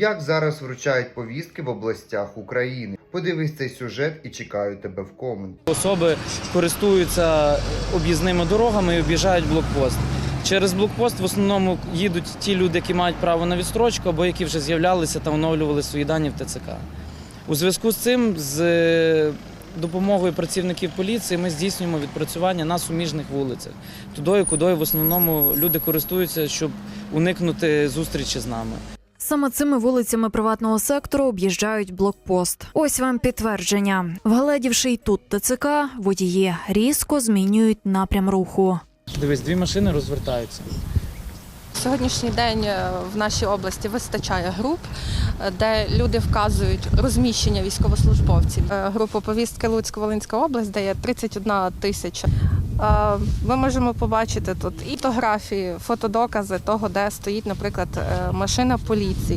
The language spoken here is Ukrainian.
Як зараз вручають повістки в областях України? Подивись цей сюжет і чекаю тебе в комент. Особи користуються об'їзними дорогами і об'їжджають блокпост. Через блокпост в основному їдуть ті люди, які мають право на відстрочку або які вже з'являлися та оновлювали свої дані в ТЦК. У зв'язку з цим, з е, допомогою працівників поліції, ми здійснюємо відпрацювання на суміжних вулицях, тудою, кудою в основному люди користуються, щоб уникнути зустрічі з нами. Саме цими вулицями приватного сектору об'їжджають блокпост. Ось вам підтвердження. Вгледівши й тут ТЦК, водії різко змінюють напрям руху. Дивись, дві машини розвертаються. Сьогоднішній день е, в нашій області вистачає груп, де люди вказують розміщення військовослужбовців. Е, Група повістки Луцько-Волинська область дає 31 тисяча. Е, Ми можемо побачити тут і фотографії, фотодокази того, де стоїть, наприклад, е, машина поліції.